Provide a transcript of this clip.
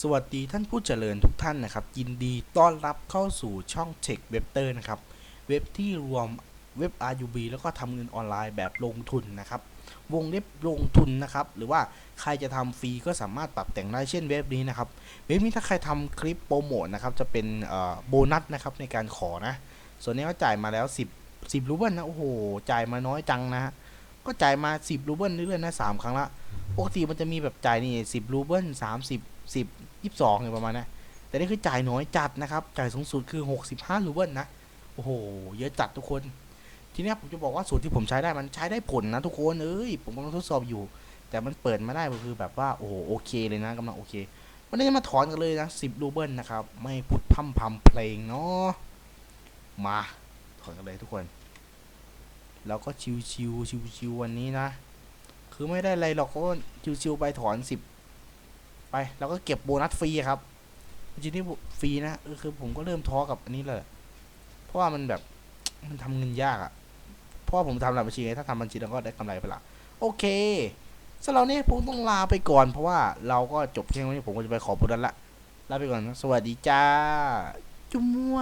สวัสดีท่านผู้เจริญทุกท่านนะครับ ยินดีต้อนรับเข้าสู่ช่อง Tech w e b t e r นะครับ เว็บที่รวมเว็บ RUB แล้วก็ทำเงินออนไลน์แบบลงทุนนะครับ วงเล็บลงทุนนะครับ หรือว่าใครจะทำฟรีก็สามารถปรับแต่งได้เช่นเว็บนี้นะครับ เว็บนี้ถ้าใครทำคลิปโปรโมทนะครับ จะเป็นโบนัสนะครับในการขอนะ ส่วนนี้ก็จ่ายมาแล้ว 10 10รูเบิลนะ โอ้โห จ่ายมาน้อยจังนะฮะก็จ่ายมา 10รูเบิลเรื่อยๆนะสามครั้งละ ปกติมันจะมีแบบจ่ายนี่สิบรูเบิลสามสิบสิบยี่สิบสองเนี่ยประมาณนะแต่นี่คือจ่ายน้อยจัดนะครับ จ่ายสูงสุดคือหกสิบห้ารูเบิลนะ โอ้โห เยอะจัดทุกคน ทีนี้ผมจะบอกว่าสูตรที่ผมใช้ได้มันใช้ได้ผลนะทุกคน เอ้ย ผมกำลังทดสอบอยู่ แต่มันเปิดมาได้ก็คือแบบว่า โอ้โห โอเคเลยนะกำลังโอเค วันนี้จะมาถอนกันเลยนะสิบรูเบิลนะครับ ไม่พูดพร่ำพำเพลงเนาะ มาถอนกันเลยทุกคน แล้วก็ชิวชิวชิวชิวๆวันนี้นะ คือไม่ได้อะไรหรอกก็ชิวๆไปถอนสิบไปแล้วก็เก็บโบนัสฟรีครับจริงๆนี่ฟรีนะคือผมก็เริ่มท้อกับอันนี้เลยเพราะว่ามันแบบมันทำเงินยากอะ่ะเพราะผมทำหลักบัญชีไงถ้าทำบัญชีแล้วก็ได้กำไรไปละโอเคสำหรับนี้ผมต้องลาไปก่อน เพราะว่าเราก็จบเพียงวันนี้ผมก็จะไปขอโบนัสละลาไปก่อนสวัสดีจ้าจุ๊มั่ว